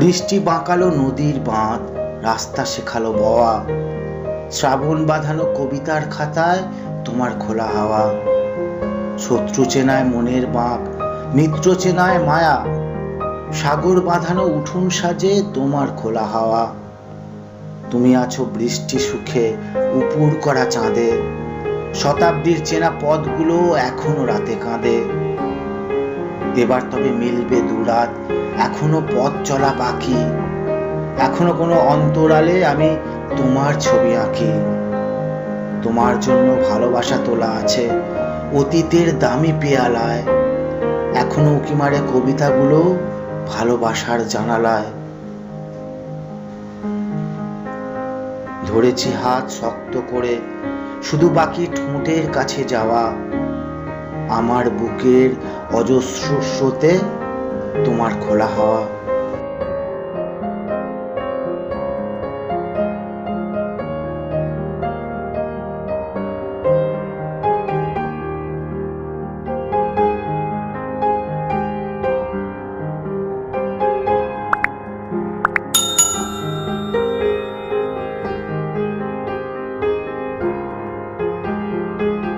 বৃষ্টি বাঁকালো নদীর বাঁধ, রাস্তা শেখালো বওয়া। শ্রাবণ বাঁধানো কবিতার খাতায় তোমার খোলা হাওয়া। শত্রু চেনায় মনের বাঁক, মিত্র চেনায় মায়া। সাগর বাঁধানো উঠুন সাজে তোমার খোলা হাওয়া। তুমি আছো বৃষ্টি সুখে, উপুর করা চাঁদে। শতাব্দীর চেনা পথগুলো এখনও রাতে কাঁদে। এবার তবে মিলবে দুরাত এখনও পথ চলা বাকি। এখনও কোনো অন্তরালে আমি তোমার ছবি আঁকি। তোমার জন্য ভালোবাসা তোলা আছে, অতীতের দামি পেয়ালায়। এখনও উকি মারে কবিতাগুলো ভালোবাসার জানালায়। ধরেছি হাত শক্ত করে, শুধু বাকি ঠোঁটের কাছে যাওয়া। আমার বুকের অজস্র স্রোতে তোমার খোলা হাওয়া